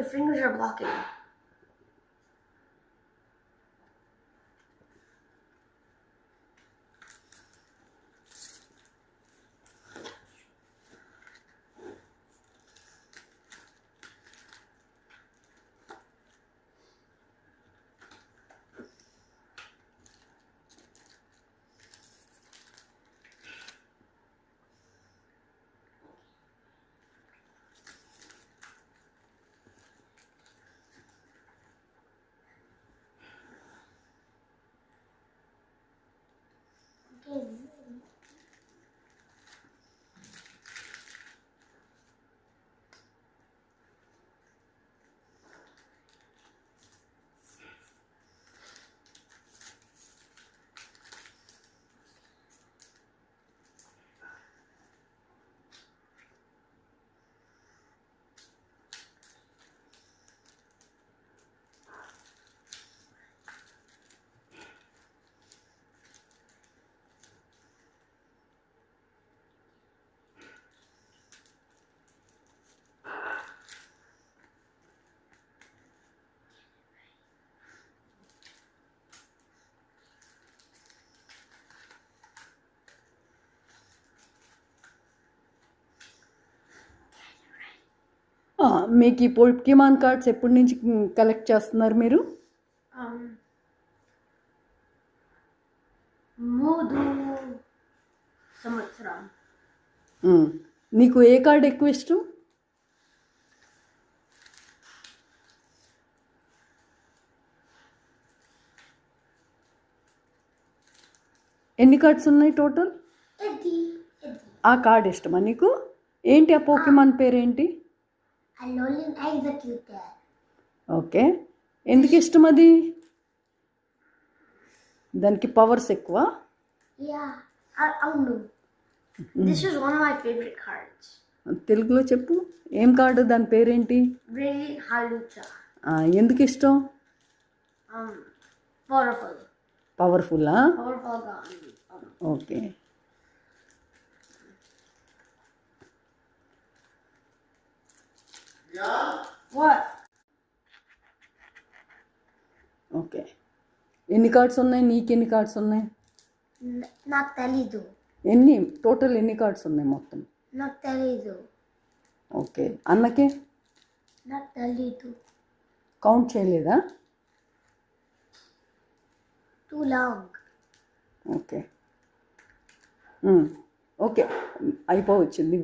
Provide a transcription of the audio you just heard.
your fingers are blocking. ఆ, మీకు ఈ పొకిమాన్ కార్డ్స్ ఎప్పటి నుంచి కలెక్ట్ చేస్తున్నారు మీరు. నీకు ఏ కార్డ్ ఎక్కువ ఇష్టం ఎన్ని కార్డ్స్ ఉన్నాయి టోటల్. ఆ కార్డ్ ఇష్టమా నీకు ఏంటి ఆ పోకిమాన్ పేరేంటి. ఓకే. ఎందుకు ఇష్టం అది? దానికి పవర్స్ ఎక్కువ? తెలుగులో చెప్పు. ఏం కార్డు? దాని పేరేంటి? ఎందుకు ఇష్టం? Powerful powerful okay. Okay what? Okay ఎన్ని కార్డ్స్ ఉన్నాయి? నీకు ఎన్ని కార్డ్స్ ఉన్నాయి? నాకు తెలీదు. ఎన్ని? టోటల్ ఎన్ని కార్డ్స్ ఉన్నాయి మొత్తం? నాకు తెలీదు. ఓకే. అన్నకే? నాకు తెలీదు. కౌంట్ చేయలేదా? Too long okay. ఓకే. అయిపోవచ్చింది.